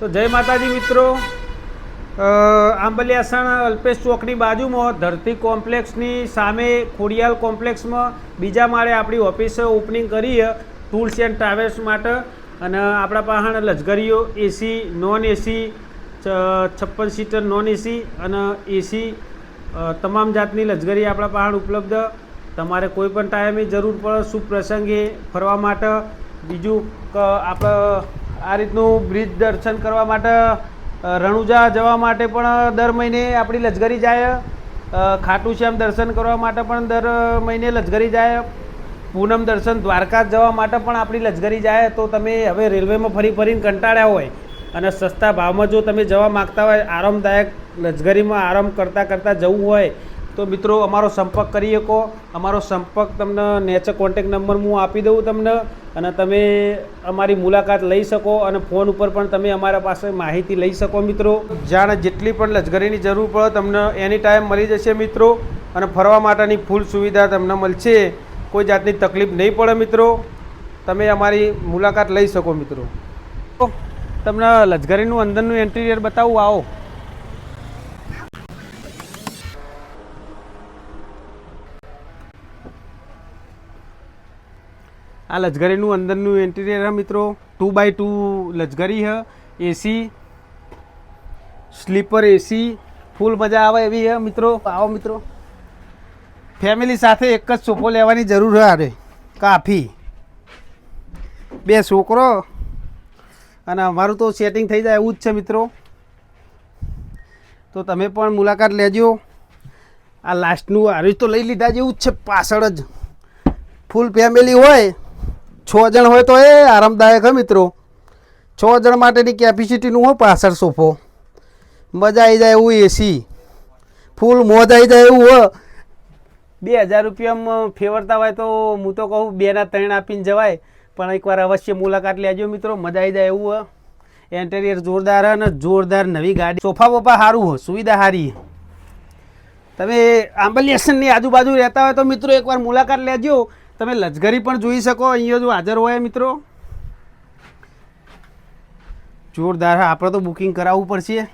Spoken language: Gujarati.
તો જય માતાજી મિત્રો. આંબલિયાસણ અલ્પેશ ચોકની બાજુમાં, ધરતી કોમ્પ્લેક્સની સામે, ખોડિયાલ કોમ્પ્લેક્સમાં, બીજા માળે આપણી ઓફિસ ઓપનિંગ કરીએ, ટૂલ્સ એન્ડ ટ્રાવેલ્સ માટે. અને આપણા પાસે લશ્કરીઓ, એસી, નોન એસી છપ્પન સીટર નોન એસી અને એસી તમામ જાતની લશ્કરી આપણા પાસે ઉપલબ્ધ. તમારે કોઈ પણ ટાઈમે જરૂર પડે, શુભ પ્રસંગે ફરવા માટે. બીજું આપણે આ રીતનું બ્રિજ દર્શન કરવા માટે રણુજા જવા માટે પણ દર મહિને આપણી લશ્કરી જાય. ખાટુ શ્યામ દર્શન કરવા માટે પણ દર મહિને લશ્કરી જાય. પૂનમ દર્શન દ્વારકા જવા માટે પણ આપણી લશ્કરી જાય. તો તમે હવે રેલવેમાં ફરી ફરીને કંટાળ્યા હોય અને સસ્તા ભાવમાં જો તમે જવા માગતા હોય, આરામદાયક લશ્કરીમાં આરામ કરતાં કરતાં જવું હોય તો મિત્રો, અમારો સંપર્ક કરી શકો. અમારો સંપર્ક તમને નેચર કોન્ટેક નંબર હું આપી દઉં તમને અને તમે અમારી મુલાકાત લઈ શકો અને ફોન ઉપર પણ તમે અમારા પાસે માહિતી લઈ શકો મિત્રો. જાણે જેટલી પણ લશ્કરીની જરૂર પડે તમને એની ટાઈમ મળી જશે મિત્રો અને ફરવા માટેની ફૂલ સુવિધા તમને મળશે. કોઈ જાતની તકલીફ નહીં પડે મિત્રો. તમે અમારી મુલાકાત લઈ શકો મિત્રો. તમને લશ્કરીનું અંદરનું એન્ટિરિયર બતાવું, આવો. આ લજગરીનું અંદરનું એન્ટિરિયર હે મિત્રો. ટુ બાય ટુ લજગરી હ. એસી સ્લીપર એસી ફૂલ મજા આવે એવી હે મિત્રો. આવો મિત્રો. ફેમિલી સાથે એક જ સોફો લેવાની જરૂર આવે કાફી. બે છોકરો અને અમારું તો સેટિંગ થઈ જાય એવું જ છે મિત્રો. તો તમે પણ મુલાકાત લેજો. આ લાસ્ટનું હારી તો લઈ લીધા જેવું જ છે. પાછળ જ. ફૂલ ફેમિલી હોય. છ જણ હોય તો એ આરામદાયક હે મિત્રો. છ જણ માટેની કેપેસિટીનું હોય પાછળ સોફો. મજા આવી જાય એવું એસી ફૂલ મોજ આવી જાય એવું હોય બે હજાર રૂપિયામાં ફેવરતા હોય તો હું તો કહું બેના ત્રણ આપીને જવાય. પણ એકવાર અવશ્ય મુલાકાત લેજો મિત્રો, મજા આવી જાય એવું હોય એન્ટેરિયર જોરદાર અને જોરદાર નવી ગાડી. સોફા બોફા સારું હોય સુવિધા સારી તમે આંબલી આજુબાજુ રહેતા હોય તો મિત્રો એકવાર મુલાકાત લેજો. તમે લશ્કરી પણ જોઈ શકો, અહીંયા જો હાજર હોય મિત્રો. જોરદાર આપણે તો બુકિંગ કરાવવું પડશે.